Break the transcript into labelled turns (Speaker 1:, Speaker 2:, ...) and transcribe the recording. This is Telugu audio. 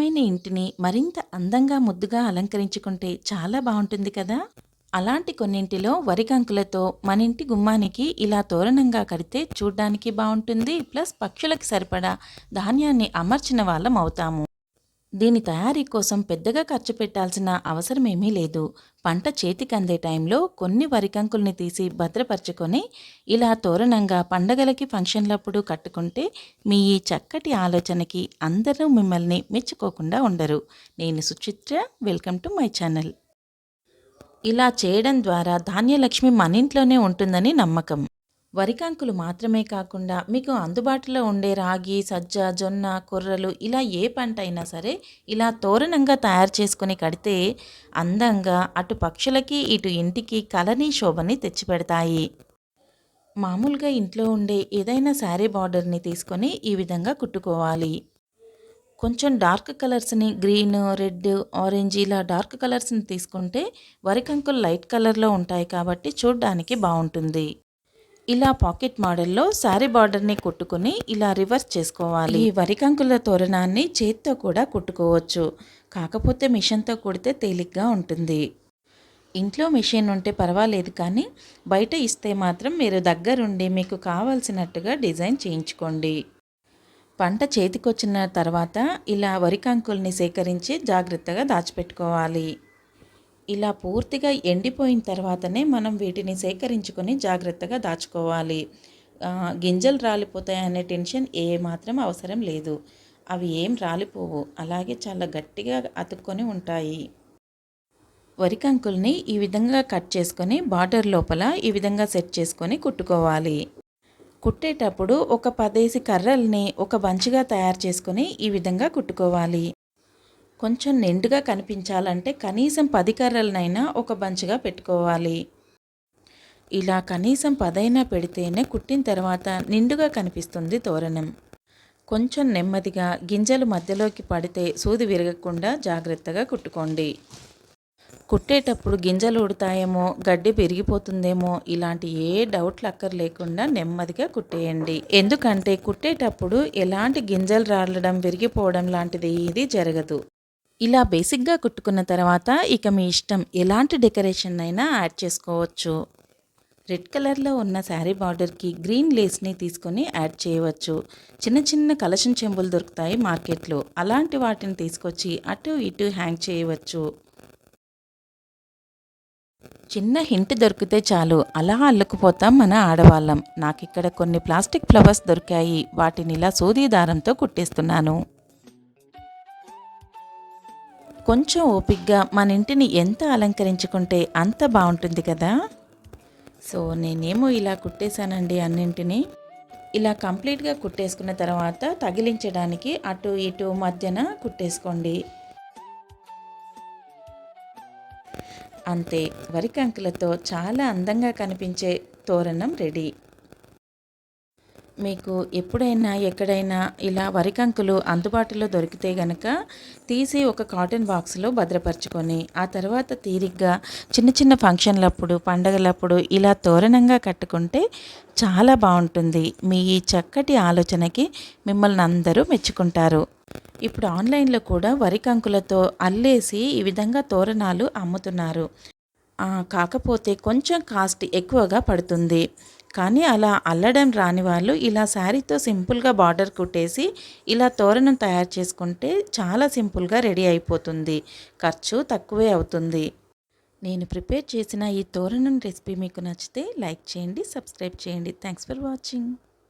Speaker 1: అందమైన ఇంటిని మరింత అందంగా ముద్దుగా అలంకరించుకుంటే చాలా బాగుంటుంది కదా? అలాంటి కొన్నింటిలో వరికంకులతో మన ఇంటి గుమ్మానికి ఇలా తోరణంగా కడితే చూడ్డానికి బాగుంటుంది ప్లస్ పక్షులకు సరిపడా ధాన్యాన్ని అమర్చిన వాళ్ళం అవుతాము. దీని తయారీ కోసం పెద్దగా ఖర్చు పెట్టాల్సిన అవసరమేమీ లేదు. పంట చేతికి అందే టైంలో కొన్ని వరికంకుల్ని తీసి భద్రపరచుకొని ఇలా తోరణంగా పండగలకి ఫంక్షన్లప్పుడు కట్టుకుంటే మీ ఈ చక్కటి ఆలోచనకి అందరూ మిమ్మల్ని మెచ్చుకోకుండా ఉండరు. నేను Suchitra welcome to my channel. ఇలా చేయడం ద్వారా ధాన్యలక్ష్మి మన ఇంట్లోనే ఉంటుందని నమ్మకం. వరికాంకులు మాత్రమే కాకుండా మీకు అందుబాటులో ఉండే రాగి సజ్జ జొన్న కొర్రలు ఇలా ఏ పంట అయినా సరే ఇలా తోరణంగా తయారు చేసుకుని కడితే అందంగా అటు పక్షులకి ఇటు ఇంటికి కలని శోభని తెచ్చిపెడతాయి. మామూలుగా ఇంట్లో ఉండే ఏదైనా శారీ బార్డర్ని తీసుకొని ఈ విధంగా కుట్టుకోవాలి. కొంచెం డార్క్ కలర్స్ని గ్రీన్ రెడ్ ఆరెంజ్ ఇలా డార్క్ కలర్స్ని తీసుకుంటే వరికంకులు లైట్ కలర్లో ఉంటాయి కాబట్టి చూడడానికి బాగుంటుంది. ఇలా పాకెట్ మోడల్లో శారీ బార్డర్ని కుట్టుకుని ఇలా రివర్స్ చేసుకోవాలి. ఈ వరికంకుల తోరణాన్ని చేత్తో కూడా కుట్టుకోవచ్చు. కాకపోతే మిషన్తో కుడితే తేలిగ్గా ఉంటుంది. ఇంట్లో మిషన్ ఉంటే పర్వాలేదు కానీ బయట ఇస్తే మాత్రం మీరు దగ్గరుండి మీకు కావాల్సినట్టుగా డిజైన్ చేయించుకోండి. పంట చేతికొచ్చిన తర్వాత ఇలా వరికంకుల్ని సేకరించి జాగ్రత్తగా దాచిపెట్టుకోవాలి. ఇలా పూర్తిగా ఎండిపోయిన తర్వాతనే మనం వీటిని సేకరించుకొని జాగ్రత్తగా దాచుకోవాలి. గింజలు రాలిపోతాయనే టెన్షన్ ఏ మాత్రం అవసరం లేదు. అవి ఏం రాలిపోవు. అలాగే చాలా గట్టిగా అతుక్కొని ఉంటాయి. వరికంకుల్ని ఈ విధంగా కట్ చేసుకొని బార్డర్ లోపల ఈ విధంగా సెట్ చేసుకొని కుట్టుకోవాలి. కుట్టేటప్పుడు ఒక పదేసి కర్రల్ని ఒక బంచిగా తయారు చేసుకొని ఈ విధంగా కుట్టుకోవాలి. కొంచెం నిండుగా కనిపించాలంటే కనీసం పది కర్రలనైనా ఒక బంచిగా పెట్టుకోవాలి. ఇలా కనీసం పదైనా పెడితేనే కుట్టిన తర్వాత నిండుగా కనిపిస్తుంది తోరణం. కొంచెం నెమ్మదిగా గింజలు మధ్యలోకి పడితే సూది విరగకుండా జాగ్రత్తగా కుట్టుకోండి. కుట్టేటప్పుడు గింజలు ఉడతాయేమో గడ్డి పెరిగిపోతుందేమో ఇలాంటి ఏ డౌట్లు అక్కర్ లేకుండా నెమ్మదిగా కుట్టేయండి. ఎందుకంటే కుట్టేటప్పుడు ఎలాంటి గింజలు రాలడం విరిగిపోవడం లాంటిది ఇది జరగదు. ఇలా బేసిక్గా కుట్టుకున్న తర్వాత ఇక మీ ఇష్టం ఎలాంటి డెకరేషన్ అయినా యాడ్ చేసుకోవచ్చు. రెడ్ కలర్లో ఉన్న శారీ బార్డర్కి గ్రీన్ లేస్ని తీసుకొని యాడ్ చేయవచ్చు. చిన్న చిన్న కలశం చెంబులు దొరుకుతాయి మార్కెట్లో. అలాంటి వాటిని తీసుకొచ్చి అటు ఇటు హ్యాంగ్ చేయవచ్చు. చిన్న హింట్ దొరికితే చాలు. అలా అల్లుకుపోతాం మన ఆడవాళ్ళం. నాకు ఇక్కడ కొన్ని ప్లాస్టిక్ ఫ్లవర్స్ దొరికాయి. వాటిని ఇలా సూది దారంతో కుట్టేస్తున్నాను. కొంచెం ఓపిక్గా మన ఇంటిని ఎంత అలంకరించుకుంటే అంత బాగుంటుంది కదా? సో నేనేమో ఇలా కుట్టేశానండి అన్నింటినీ. ఇలా కంప్లీట్గా కుట్టేసుకున్న తర్వాత తగిలించడానికి అటు ఇటు మధ్యన కుట్టేసుకోండి. అంతే వరికంకులతో చాలా అందంగా కనిపించే తోరణం రెడీ. మీకు ఎప్పుడైనా ఎక్కడైనా ఇలా వరికంకులు అందుబాటులో దొరికితే గనక తీసి ఒక కాటన్ బాక్స్లో భద్రపరచుకొని ఆ తర్వాత తీరిగ్గా చిన్న చిన్న ఫంక్షన్లప్పుడు పండగలప్పుడు ఇలా తోరణంగా కట్టుకుంటే చాలా బాగుంటుంది. మీ ఈ చక్కటి ఆలోచనకి మిమ్మల్ని అందరూ మెచ్చుకుంటారు. ఇప్పుడు ఆన్లైన్లో కూడా వరి కంకులతో అల్లేసి ఈ విధంగా తోరణాలు అమ్ముతున్నారు. కాకపోతే కొంచెం కాస్ట్ ఎక్కువగా పడుతుంది. కానీ అలా అల్లడం రాని వాళ్ళు ఇలా శారీతో సింపుల్గా బార్డర్ కుట్టేసి ఇలా తోరణం తయారు చేసుకుంటే చాలా సింపుల్గా రెడీ అయిపోతుంది. ఖర్చు తక్కువే అవుతుంది. నేను ప్రిపేర్ చేసిన ఈ తోరణం రెసిపీ మీకు నచ్చితే లైక్ చేయండి సబ్స్క్రైబ్ చేయండి. Thanks for watching.